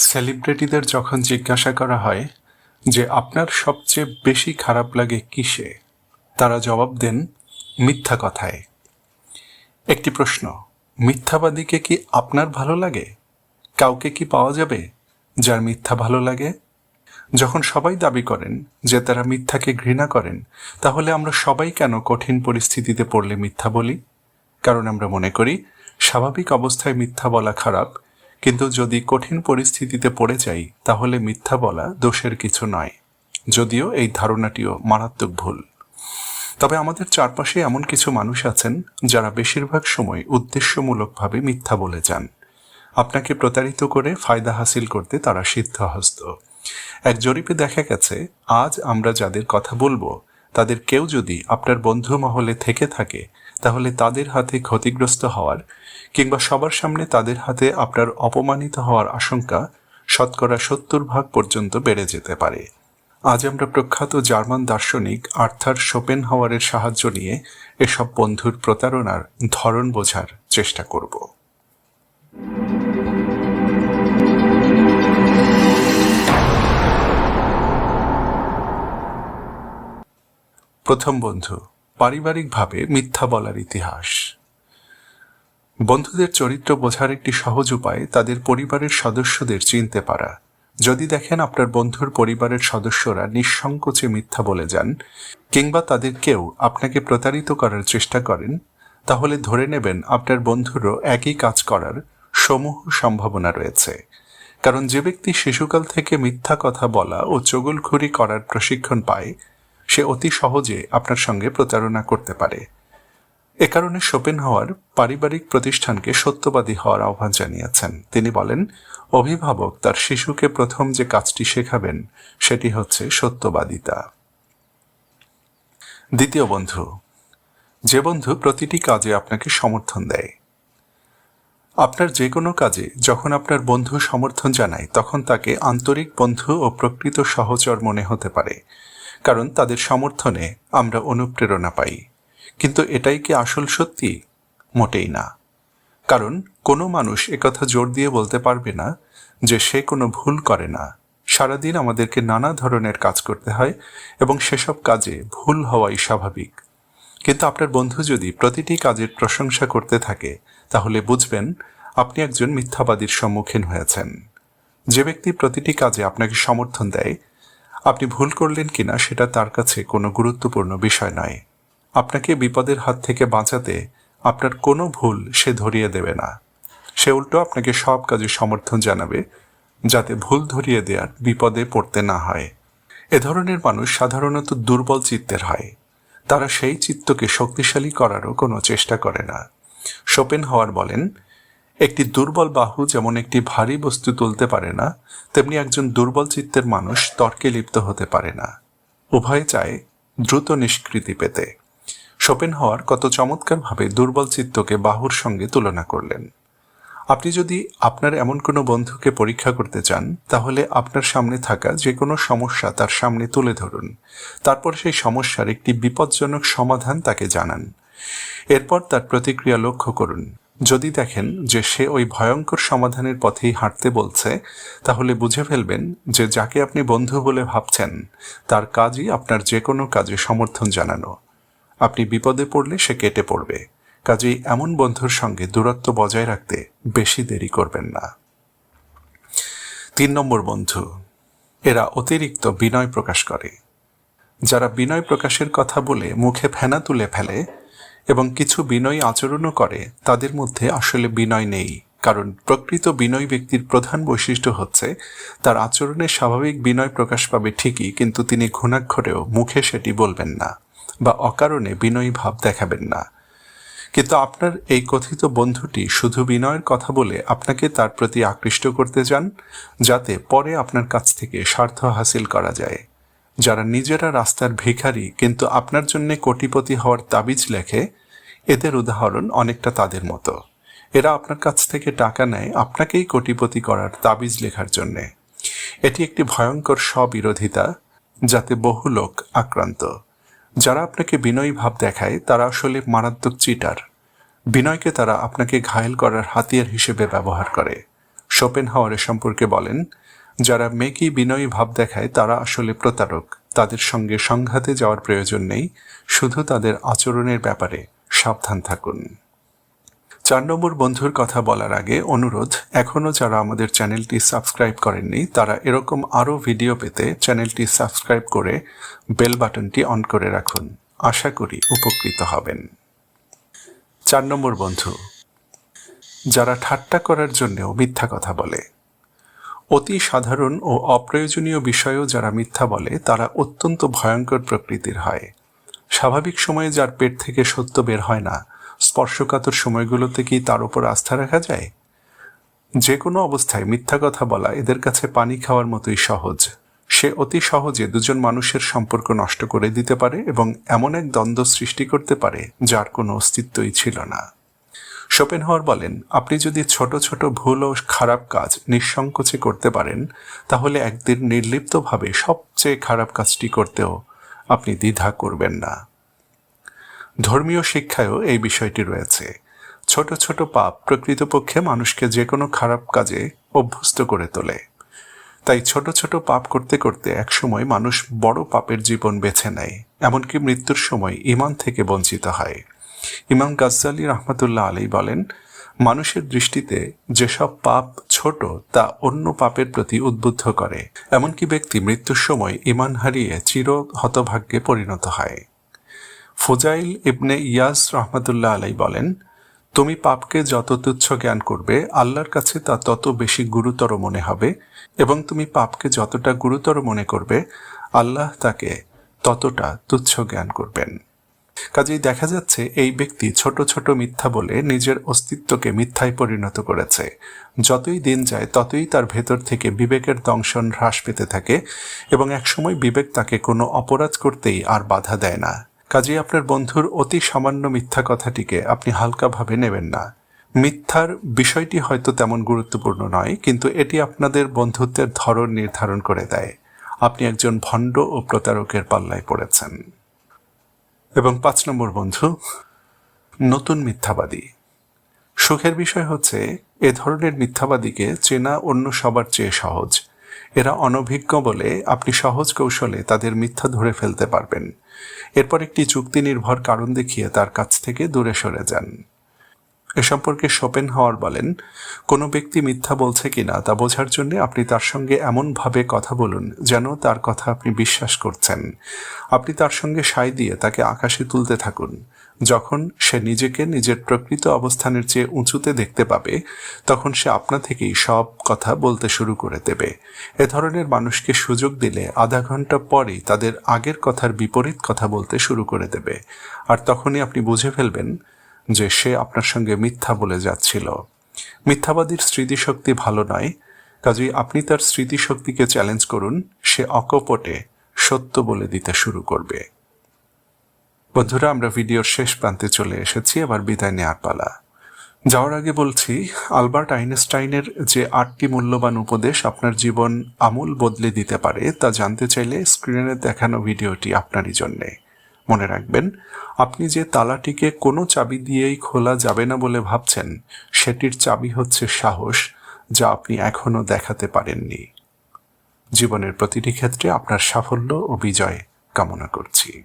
সেলিব্রিটিদের যখন জিজ্ঞাসা করা হয় যে আপনার সবচেয়ে বেশি খারাপ লাগে কিসে, তারা জবাব দেন, মিথ্যা কথায়। একটি প্রশ্ন, মিথ্যাবাদীকে কি আপনার ভালো লাগে? কাউকে কি পাওয়া যাবে যার মিথ্যা ভালো লাগে? যখন সবাই দাবি করেন যে তারা মিথ্যাকে ঘৃণা করেন, তাহলে আমরা সবাই কেন কঠিন পরিস্থিতিতে পড়লে মিথ্যা বলি? কারণ আমরা মনে করি, স্বাভাবিক অবস্থায় মিথ্যা বলা খারাপ কিন্তু যদি কঠিন পরিস্থিতিতে পড়ে যাই, তাহলে মিথ্যা বলা দোষের কিছু নয়। যদিও এই ধারণাটিও মারাত্মক ভুল। তবে আমাদের চারপাশে এমন কিছু মানুষ আছেন, যারা বেশিরভাগ সময় উদ্দেশ্যমূলকভাবে মিথ্যা বলে যান। আপনাকে প্রতারিত করে ফায়দা হাসিল করতে তারা সিদ্ধহস্ত। এক জরিপে দেখা গেছে, আজ আমরা যাদের কথা বলব, তাদের কেউ যদি আপনার বন্ধু মহলে থেকে থাকে তাহলে তাদের হাতে ক্ষতিগ্রস্ত হওয়ার কিংবা সবার সামনে তাদের হাতে আপনার অপমানিত হওয়ার আশঙ্কা শতকরা সত্তর ভাগ পর্যন্ত বেড়ে যেতে পারে। আজ আমরা প্রখ্যাত জার্মান দার্শনিক আর্থার শোপেন হাওয়ারের সাহায্য নিয়ে এসব বন্ধুর প্রতারণার ধরন বোঝার চেষ্টা করব। প্রথম বন্ধু পারিবারিকভাবে মিথ্যা বলার ইতিহাস। বন্ধুদের চরিত্র বোঝার একটি সহজ উপায় তাদের পরিবারের সদস্যদের চিনতে পারা। যদি দেখেন আপনার বন্ধুর পরিবারের সদস্যরা নিঃসংকোচে মিথ্যা বলে যান, কিংবা তাদের কেউ আপনাকে প্রতারিত করার চেষ্টা করেন, তাহলে ধরে নেবেন আপনার বন্ধুরও একই কাজ করার সমূহ সম্ভাবনা রয়েছে। কারণ যে ব্যক্তি শিশুকাল থেকে মিথ্যা কথা বলা ও চগলখুরি করার প্রশিক্ষণ পায় সে অতি সহজে আপনার সঙ্গে প্রতারণা করতে পারে। এ কারণে শোপেন হওয়ার পারিবারিক প্রতিষ্ঠানকে সত্যবাদী হওয়ার আহ্বান জানিয়েছেন। তিনি বলেন, অভিভাবক তার শিশুকে প্রথম যে কাজটি শেখাবেন, সেটি হচ্ছে সত্যবাদিতা। দ্বিতীয় বন্ধু, যে বন্ধু প্রতিটি কাজে আপনাকে সমর্থন দেয়। আপনার যে কোনো কাজে যখন আপনার বন্ধু সমর্থন জানায়, তখন তাকে আন্তরিক বন্ধু ও প্রকৃত সহচর মনে হতে পারে। কারণ তাদের সমর্থনে আমরা অনুপ্রেরণা পাই। কিন্তু এটাই কি আসল সত্যি? মোটেই না। কারণ কোনো মানুষ একথা জোর দিয়ে বলতে পারবে না যে সে কোনো ভুল করে না। সারাদিন আমাদেরকে নানা ধরনের কাজ করতে হয় এবং সেসব কাজে ভুল হওয়াই স্বাভাবিক। কিন্তু আপনার বন্ধু যদি প্রতিটি কাজের প্রশংসা করতে থাকে, তাহলে বুঝবেন আপনি একজন মিথ্যাবাদীর সম্মুখীন হয়েছেন। যে ব্যক্তি প্রতিটি কাজে আপনাকে সমর্থন দেয় আপনি ভুল করলেন কিনা সেটা তার কাছে কোনো গুরুত্বপূর্ণ বিষয় নয়। আপনাকে বিপদের হাত থেকে বাঁচাতে আপনার কোনো ভুল সে ধরিয়ে দেবে না। সে উল্টো আপনাকে সব কাজে সমর্থন জানাবে, যাতে ভুল ধরিয়ে দেওয়ার বিপদে পড়তে না হয়। এ ধরনের মানুষ সাধারণত দুর্বল চিত্তের হয়। তারা সেই চিত্তকে শক্তিশালী করারও কোনো চেষ্টা করে না। শোপেন হওয়ার বলেন একটি দুর্বল বাহু যেমন একটি ভারী বস্তু তুলতে পারে না, তেমনি একজন দুর্বল চিত্তের মানুষ তর্কে লিপ্ত হতে পারে না। উভয় চায় দ্রুত নিষ্কৃতি পেতে। শোপেন হওয়ার কত চমৎকারভাবে দুর্বল চিত্তকে বাহুর সঙ্গে তুলনা করলেন। আপনি যদি আপনার এমন কোনো বন্ধুকে পরীক্ষা করতে চান, তাহলে আপনার সামনে থাকা যে কোনো সমস্যা তার সামনে তুলে ধরুন। তারপর সেই সমস্যার একটি বিপজ্জনক সমাধান তাকে জানান। এরপর তার প্রতিক্রিয়া লক্ষ্য করুন। যদি দেখেন যে সে ওই ভয়ঙ্কর সমাধানের পথেই হাঁটতে বলছে, তাহলে বুঝে ফেলবেন যে যাকে আপনি বন্ধু বলে ভাবছেন, তার কাজই আপনার যে কোনো কাজে সমর্থন জানানো। আপনি বিপদে পড়লে সে কেটে পড়বে। কাজেই এমন বন্ধুর সঙ্গে দূরত্ব বজায় রাখতে বেশি দেরি করবেন না। তিন নম্বর বন্ধু, এরা অতিরিক্ত বিনয় প্রকাশ করে। যারা বিনয় প্রকাশের কথা বলে মুখে ফেনা তুলে ফেলে এবং কিছু বিনয়ী আচরণও করে, তাদের মধ্যে আসলে বিনয় নেই, কারণ প্রকৃত বিনয় ব্যক্তির প্রধান বৈশিষ্ট্য হচ্ছে, তার আচরণে স্বাভাবিক বিনয় প্রকাশ পাবে ঠিকই, কিন্তু তিনি ঘুণাক্ষরেও মুখে সেটি বলবেন না, বা অকারণে বিনয়ী ভাব দেখাবেন না। কিন্তু আপনার এই কথিত বন্ধুটি শুধু বিনয়ের কথা বলে আপনাকে তার প্রতি আকৃষ্ট করতে চান, যাতে পরে আপনার কাছ থেকে স্বার্থ হাসিল করা যায়। যারা নিজেরা রাস্তার ভিখারি, কিন্তু আপনার জন্য কোটিপতি হওয়ার তাবিজ লেখে এদের উদাহরণ অনেকটা তাদের মতো। এরা আপনার কাছ থেকে টাকা নেয় আপনাকেই কোটিপতি করার তাবিজ লেখার জন্যে। এটি একটি ভয়ঙ্কর স্ববিরোধিতা যাতে বহু লোক আক্রান্ত। যারা আপনাকে বিনয়ী ভাব দেখায়, তারা আসলে মারাত্মক চিটার। বিনয়কে তারা আপনাকে ঘায়েল করার হাতিয়ার হিসেবে ব্যবহার করে। শোপেন হাওয়ারে সম্পর্কে বলেন, যারা মেকি বিনয়ী ভাব দেখায়, তারা আসলে প্রতারক। তাদের সঙ্গে সংঘাতে যাওয়ার প্রয়োজন নেই। শুধু তাদের আচরণের ব্যাপারে। সাবধান থাকুন। চার নম্বর বন্ধুর কথা বলার আগে অনুরোধ এখনও যারা আমাদের চ্যানেলটি সাবস্ক্রাইব করেননি, তারা এরকম আরও ভিডিও পেতে চ্যানেলটি সাবস্ক্রাইব করে বেল বাটনটি অন করে রাখুন। আশা করি উপকৃত হবেন। চার নম্বর বন্ধু, যারা ঠাট্টা করার জন্যেও মিথ্যা কথা বলে। অতি সাধারণ ও অপ্রয়োজনীয় বিষয়েও যারা মিথ্যা বলে, তারা অত্যন্ত ভয়ঙ্কর প্রকৃতির হয়। স্বাভাবিক সময়ে যার পেট থেকে সত্য বের হয় না, স্পর্শকাতর সময়গুলোতে কি তার উপর আস্থা রাখা যায়? যে কোনো অবস্থায় মিথ্যা কথা বলা এদের কাছে পানি খাওয়ার মতোই সহজ। সে অতি সহজে দুজন মানুষের সম্পর্ক নষ্ট করে দিতে পারে এবং এমন এক দ্বন্দ্ব সৃষ্টি করতে পারে যার কোনো অস্তিত্বই ছিল না। শোপেনহাওয়ার বলেন, আপনি যদি ছোট ছোট ভুল ও খারাপ কাজ নিঃসংকোচে করতে পারেন, তাহলে একদিন নির্লিপ্তভাবে সবচেয়ে খারাপ কাজটি করতেও আপনি দ্বিধা করবেন না। ধর্মীয় শিক্ষায়ও এই বিষয়টি রয়েছে। ছোট ছোট পাপ প্রকৃতপক্ষে মানুষকে যে কোনো খারাপ কাজে অভ্যস্ত করে তোলে। তাই ছোট ছোট পাপ করতে করতে একসময় মানুষ বড় পাপের জীবন বেছে নেয়, এমনকি মৃত্যুর সময় ইমান থেকে বঞ্চিত হয়। ইমাম গাজ্জালি রহমতুল্লাহ আলী বলেন মানুষের দৃষ্টিতে যেসব পাপ ছোট, তা অন্য পাপের প্রতি উদ্বুদ্ধ করে। এমনকি ব্যক্তি মৃত্যুর সময় ইমান হারিয়ে চির হতভাগ্যে পরিণত হয়। ফুজাইল ইবনে ইয়াস রহমতুল্লাহ আলাই বলেন, তুমি পাপকে যত তুচ্ছ জ্ঞান করবে, আল্লাহর কাছে তা তত বেশি গুরুতর মনে হবে। এবং তুমি পাপকে যতটা গুরুতর মনে করবে, আল্লাহ তাকে ততটা তুচ্ছ জ্ঞান করবেন। কাজেই দেখা যাচ্ছে এই ব্যক্তি ছোট ছোট মিথ্যা বলে নিজের অস্তিত্বকে মিথ্যায় পরিণত করেছে। যতই দিন যায়, ততই তার ভেতর থেকে বিবেকের দংশন হ্রাস পেতে থাকে এবং একসময় বিবেক তাকে কোনো অপরাধ করতেই আর বাধা দেয় না। কাজেই আপনার বন্ধুর অতি সামান্য মিথ্যা কথাটিকে আপনি হালকাভাবে নেবেন না। মিথ্যার বিষয়টি হয়তো তেমন গুরুত্বপূর্ণ নয়, কিন্তু এটি আপনাদের বন্ধুত্বের ধরন নির্ধারণ করে দেয়। আপনি একজন ভণ্ড ও প্রতারকের পাল্লায় পড়েছেন। এবং পাঁচ নম্বর বন্ধু, নতুন মিথ্যাবাদী। সুখের বিষয় হচ্ছে, এ ধরনের মিথ্যাবাদীকে চেনা অন্য সবার চেয়ে সহজ। এরা অনভিজ্ঞ বলে আপনি সহজ কৌশলে তাদের মিথ্যা ধরে ফেলতে পারবেন। এরপর একটি চুক্তি নির্ভর কারণ দেখিয়ে তার কাছ থেকে দূরে সরে যান। এ সম্পর্কে শোপেন হাওয়ার বলেন, কোনো ব্যক্তি মিথ্যা বলছে কিনা তা বোঝার জন্য আপনি তার সঙ্গে এমনভাবে কথা বলুন যেন তার কথা আপনি বিশ্বাস করছেন। আপনি তার সঙ্গে সাই দিয়ে তাকে আকাশে তুলতে থাকুন। যখন সে নিজেকে নিজের প্রকৃত অবস্থানের চেয়ে উঁচুতে দেখতে পাবে, তখন সে আপনা থেকেই সব কথা বলতে শুরু করে দেবে। এ ধরনের মানুষকে সুযোগ দিলে আধা ঘণ্টা পরেই তাদের আগের কথার বিপরীত কথা বলতে শুরু করে দেবে। আর তখনই আপনি বুঝে ফেলবেন যে সে আপনার সঙ্গে মিথ্যা বলে যাচ্ছিল। মিথ্যাবাদীর স্মৃতিশক্তি ভালো নয়, কাজেই আপনি তার স্মৃতিশক্তিকে চ্যালেঞ্জ করুন, সে অকপটে সত্য বলে দিতে শুরু করবে। বন্ধুরা, আমরা ভিডিওর শেষ প্রান্তে চলে এসেছি, এবার বিদায় নেওয়ার পালা। যাওয়ার আগে বলছি, আলবার্ট আইনস্টাইনের যে আটটি মূল্যবান উপদেশ আপনার জীবন আমূল বদলে দিতে পারে, তা জানতে চাইলে স্ক্রিনে দেখানো ভিডিওটি আপনারই জন্যে। মনে রাখবেন, আপনি যে তালাটিকে কোনো চাবি দিয়েই খোলা যাবে না বলে ভাবছেন, সেটির চাবি হচ্ছে সাহস যা আপনি এখনও দেখাতে পারেননি। জীবনের প্রতিটি ক্ষেত্রে আপনার সাফল্য ও বিজয় কামনা করছি।